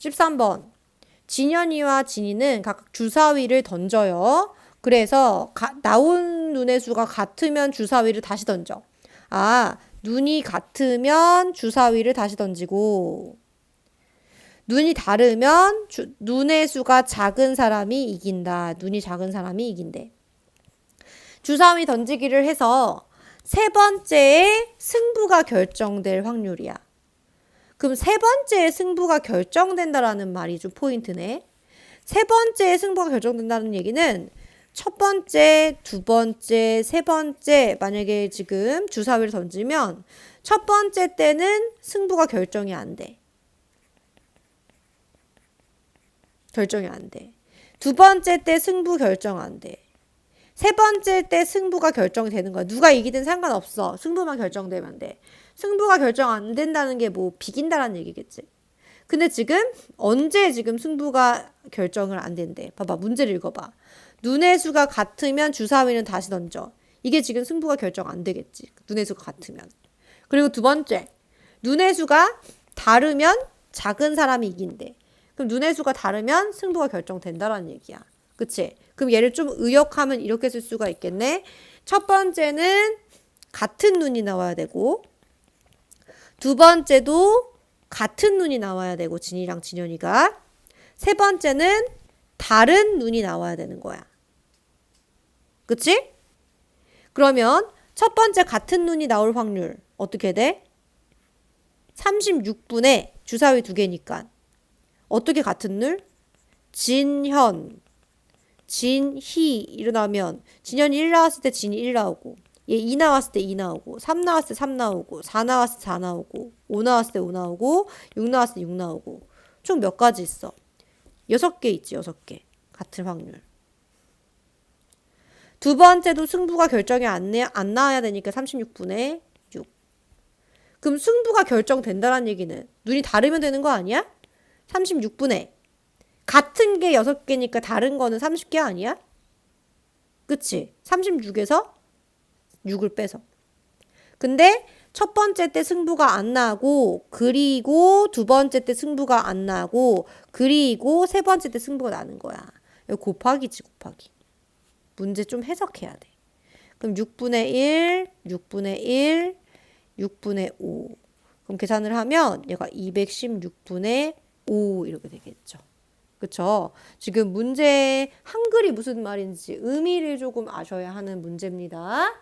13번. 진현이와 진이는 각각 주사위를 던져요. 그래서 가, 나온 눈의 수가 같으면 주사위를 다시 던져. 아, 눈이 같으면 주사위를 다시 던지고 눈이 다르면 주, 눈의 수가 작은 사람이 이긴다. 눈이 작은 사람이 이긴대. 주사위 던지기를 해서 세 번째에 승부가 결정될 확률이야. 그럼 세 번째에 승부가 결정된다라는 말이 좀 포인트네. 세 번째에 승부가 결정된다는 얘기는 첫 번째, 두 번째, 세 번째 만약에 지금 주사위를 던지면 첫 번째 때는 승부가 결정이 안 돼. 결정이 안 돼. 두 번째 때 승부 결정 안 돼. 세 번째 때 승부가 결정이 되는 거야. 누가 이기든 상관없어. 승부만 결정되면 돼. 승부가 결정 안 된다는 게 뭐 비긴다라는 얘기겠지. 근데 지금 언제 지금 승부가 결정을 안 된대. 봐봐. 문제를 읽어봐. 눈의 수가 같으면 주사위는 다시 던져. 이게 지금 승부가 결정 안 되겠지. 눈의 수가 같으면. 그리고 두 번째. 눈의 수가 다르면 작은 사람이 이긴대. 그럼 눈의 수가 다르면 승부가 결정된다라는 얘기야. 그치? 그럼 얘를 좀 의역하면 이렇게 쓸 수가 있겠네. 첫 번째는 같은 눈이 나와야 되고, 두 번째도 같은 눈이 나와야 되고, 진이랑 진현이가. 세 번째는 다른 눈이 나와야 되는 거야. 그치? 그러면 첫 번째 같은 눈이 나올 확률 어떻게 돼? 36분의 주사위 두 개니까. 어떻게 같은 눈? 진현, 진 희 일어나면 진현이 1 나왔을 때 진이 1 나오고 얘 2 나왔을 때 2 나오고 3 나왔을 때 3 나오고 4 나왔을 때 4 나오고 5 나왔을 때 5 나오고 6 나왔을 때 6 나오고 총 몇 가지 있어? 6개 있지 6개 같은 확률 두 번째도 승부가 결정이 안, 내, 안 나와야 되니까 36분의 6 그럼 승부가 결정된다는 얘기는 눈이 다르면 되는 거 아니야? 36분의 같은 게 6개니까 다른 거는 30개 아니야? 그치? 36에서 6을 빼서. 근데 첫 번째 때 승부가 안 나고, 그리고 두 번째 때 승부가 안 나고, 그리고 세 번째 때 승부가 나는 거야. 곱하기지, 곱하기. 문제 좀 해석해야 돼. 그럼 6분의 1, 6분의 1, 6분의 5. 그럼 계산을 하면 얘가 216분의 5 이렇게 되겠죠. 그쵸? 지금 문제 한글이 무슨 말인지 의미를 조금 아셔야 하는 문제입니다.